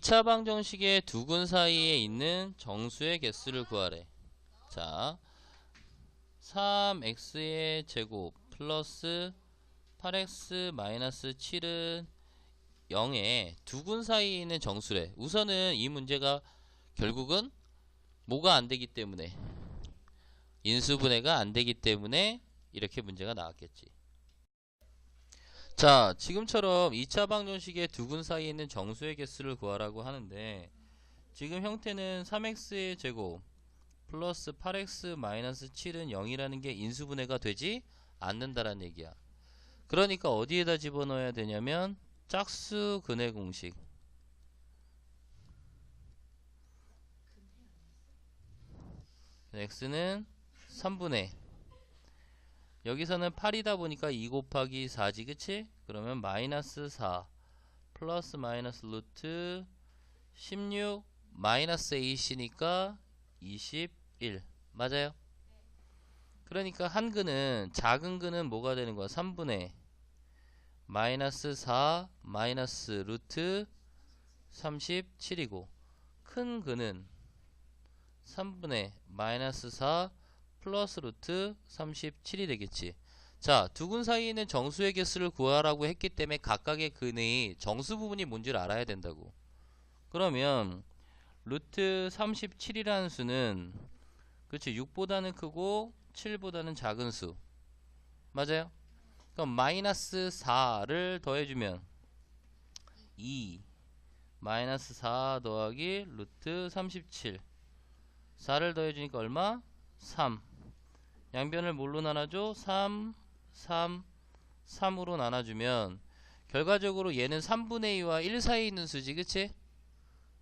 2차 방정식의 두 근 사이에 있는 정수의 개수를 구하래. 자, 3x의 제곱 플러스 8x 마이너스 7은 0에 두 근 사이에 있는 정수래. 우선은 이 문제가 결국은 뭐가 안 되기 때문에 인수분해가 안 되기 때문에 이렇게 문제가 나왔겠지. 자, 지금처럼 2차 방정식의 두 근 사이에 있는 정수의 개수를 구하라고 하는데 지금 형태는 3x의 제곱 플러스 8x 마이너스 7은 0이라는 게 인수분해가 되지 않는다라는 얘기야. 그러니까 어디에다 집어넣어야 되냐면 짝수 근의 공식. x는 3분의 여기서는 8이다 보니까 2 곱하기 4지 그치? 그러면 마이너스 4 플러스 마이너스 루트 16 마이너스 8이니까 21 맞아요? 그러니까 한 근은 작은 근은 뭐가 되는 거야? 3분의 마이너스 4 마이너스 루트 37이고 큰 근은 3분의 마이너스 4 플러스 루트 37이 되겠지. 자, 두근 사이에 있는 정수의 개수를 구하라고 했기 때문에 각각의 근의 정수 부분이 뭔지를 알아야 된다고. 그러면 루트 37이라는 수는 그렇지 6보다는 크고 7보다는 작은 수. 맞아요? 그럼 마이너스 4를 더해주면 2 마이너스 4 더하기 루트 37 4를 더해주니까 얼마? 3 양변을 뭘로 나눠줘? 3, 3, 3으로 나눠주면 결과적으로 얘는 3분의 2와 1 사이에 있는 수지 그치?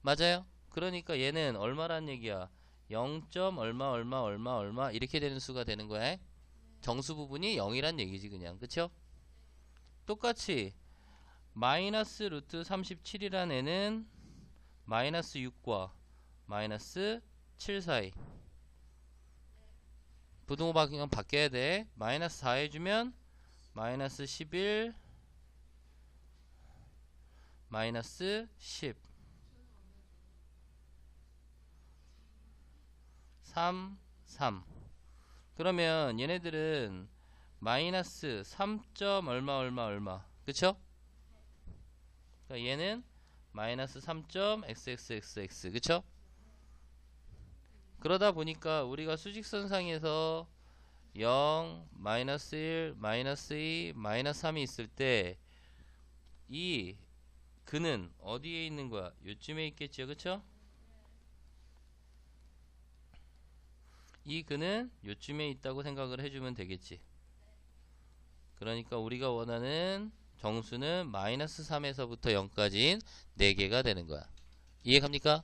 맞아요? 그러니까 얘는 얼마란 얘기야? 0. 얼마 얼마 얼마 얼마 이렇게 되는 수가 되는 거야 정수 부분이 0이란 얘기지 그냥 그쵸? 똑같이 마이너스 루트 37이란 애는 마이너스 6과 마이너스 7 사이 부등호 방향 바뀌어야 돼. 마이너스 4 해주면 마이너스 11 마이너스 10 3 3 그러면 얘네들은 마이너스 3. 얼마 얼마 얼마 그쵸? 그러니까 얘는 마이너스 3. xxxx 그쵸? 그러다 보니까 우리가 수직선상에서 0, 마이너스 1, 마이너스 2, 마이너스 3이 있을 때 이 근은 어디에 있는 거야? 요쯤에 있겠죠, 그쵸? 이 근은 요쯤에 있다고 생각을 해주면 되겠지. 그러니까 우리가 원하는 정수는 마이너스 3에서부터 0까지인 4개가 되는 거야. 이해 갑니까?